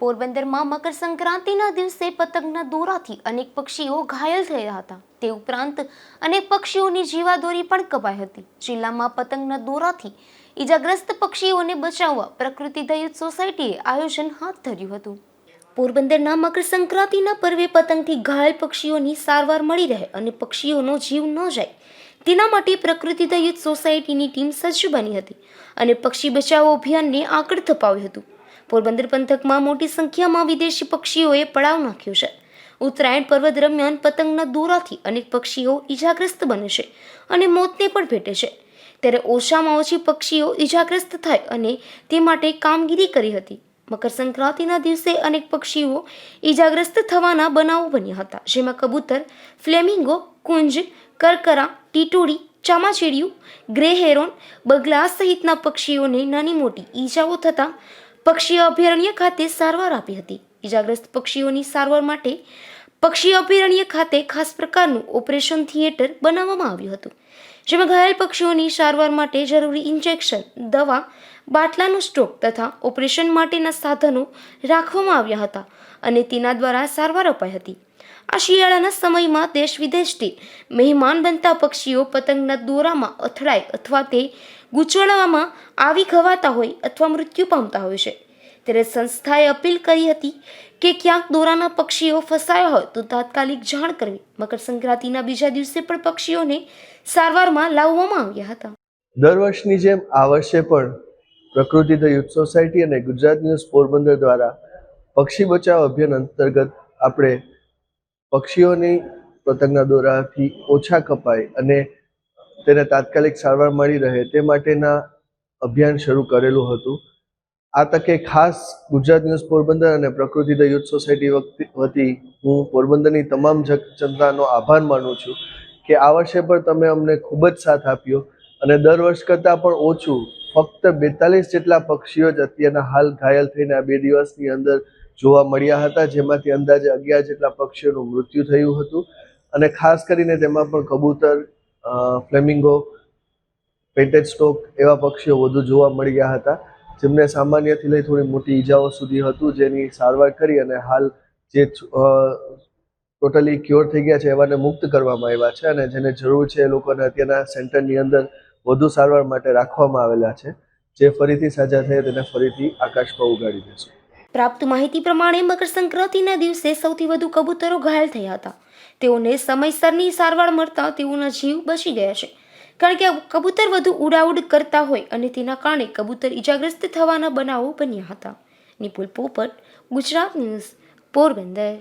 પોરબંદરમાં મકર સંક્રાંતિના દિવસે પતંગના દોરાથી અનેક પક્ષીઓ ઘાયલ થયા હતા. તે ઉપરાંત અનેક પક્ષીઓની જીવાદોરી પણ કપાઈ હતી. જિલ્લામાં પતંગના દોરાથી ઈજાગ્રસ્ત પક્ષીઓને બચાવવા પ્રકૃતિ દયુત સોસાયટીએ આયોજન હાથ ધર્યું હતું. પોરબંદરના મકર સંક્રાંતિના પર્વે પતંગથી ઘાયલ પક્ષીઓની સારવાર મળી રહે અને પક્ષીઓનો જીવ ન જાય, તેના માટે પ્રકૃતિ દયુત સોસાયટીની ટીમ સજ્જ બની હતી અને પક્ષી બચાવો અભિયાનને આગળ ધપાવ્યું હતું. પોરબંદર પંથકમાં મોટી સંખ્યામાં વિદેશી પક્ષીઓએ પડાવ નાખ્યો છે. ઉત્તરાયણ પર્વ દરમિયાન પતંગના દોરાથી અનેક પક્ષીઓ ઈજાગ્રસ્ત બને છે અને મોતને પણ ભેટે છે. ત્યારે ઓછામાં ઓછી પક્ષીઓ ઈજાગ્રસ્ત થાય અને તે માટે કામગીરી કરી હતી. મકર સંક્રાંતિના દિવસે અનેક પક્ષીઓ ઈજાગ્રસ્ત થવાના બનાવો બન્યા હતા, જેમાં કબૂતર, ફ્લેમિંગો, કુંજ, કરકરા ટીટોડી ચામાચીડિયું, ગ્રે હેરોન બગલા સહિતના પક્ષીઓને નાની મોટી ઈજાઓ થતાં પક્ષી અભયારણ્ય ખાતે સારવાર આપી હતી. ઈજાગ્રસ્ત પક્ષીઓની સારવાર માટે પક્ષી અભયારણ્ય ખાતે ખાસ પ્રકારનું ઓપરેશન થિયેટર બનાવવામાં આવ્યું હતું. જેમાં ઘાયલ પક્ષીઓની સારવાર માટે જરૂરી ઇન્જેક્શન, દવા, બાટલાનો સ્ટોક તથા ઓપરેશન માટેના સાધનો રાખવામાં આવ્યા હતા અને તેના દ્વારા સારવાર અપાઈ હતી. આ શિયાળાના સમયમાં દેશ વિદેશથી મહેમાન બનતા પક્ષીઓ પતંગના દોરામાં અથડાય અથવા તે ગૂંચવણવામાં આવી ખવાતા હોય અથવા મૃત્યુ પામતા હોય છે. ત્યારે સંસ્થાએ અપીલ કરી હતી કે ક્યાંક દોરાના પક્ષીઓ ફસાયા હોય તો તાત્કાલિક જાણ કરવી. મકર સંક્રાંતિના બીજા દિવસે પણ પક્ષીઓને સારવારમાં લાવવામાં આવ્યા હતા. દર વર્ષની જેમ આ વર્ષે પણ પ્રકૃતિ ધ યુથ સોસાયટી અને ગુજરાત ન્યૂઝ પોરબંદર દ્વારા પક્ષી બચાવ અભિયાન અંતર્ગત આપણે પક્ષીઓની પતંગના દોરાથી ઓછા કપાય અને તેને તાત્કાલિક સારવાર મળી રહે તે માટેના અભિયાન શરૂ કરેલું હતું. આ તકે ખાસ ગુજરાત ન્યૂઝ પોરબંદર અને પ્રકૃતિ ધ યુથ સોસાયટી વતી- હું પોરબંદરની તમામ જનતાનો આભાર માનું છું કે આ વર્ષે પણ તમે અમને ખૂબ જ સાથ આપ્યો અને દર વર્ષ કરતાં પણ ઓછું ફક્ત બેતાલીસ જેટલા પક્ષીઓ જ અત્યારના હાલ ઘાયલ થઈને આ બે દિવસની અંદર જોવા મળ્યા હતા, જેમાંથી અંદાજે અગિયાર જેટલા પક્ષીઓનું મૃત્યુ થયું હતું અને ખાસ કરીને તેમાં પણ કબૂતર ફ્લેમિંગો પેન્ટેડ સ્ટોક એવા પક્ષીઓ વધુ જોવા મળ્યા હતા, જેમને સામાન્યથી લઈ થોડી મોટી ઈજાઓ સુધી હતું, જેની સારવાર કરી અને હાલ જે ટોટલી ક્યોર થઈ ગયા છે, એવાને મુક્ત કરવામાં આવ્યા છે અને જેને જરૂર છે એ લોકોને અત્યારના સેન્ટરની અંદર વધુ સારવાર માટે રાખવામાં આવેલા છે, જે ફરીથી સાજા થયા, તેને ફરીથી આકાશમાં ઉગાડી દેશું. પ્રાપ્ત માહિતી પ્રમાણે મકર સંક્રાંતિના દિવસે સૌથી વધુ કબૂતરો ઘાયલ થયા હતા. તેઓને સમયસરની સારવાર મળતા તેઓના જીવ બચી ગયા છે. કારણ કે કબૂતર વધુ ઉડાઉડ કરતા હોય અને તેના કારણે કબૂતર ઈજાગ્રસ્ત થવાના બનાવો બન્યા હતા. નિપુલ પોપટ, ગુજરાત ન્યૂઝ, પોરબંદર.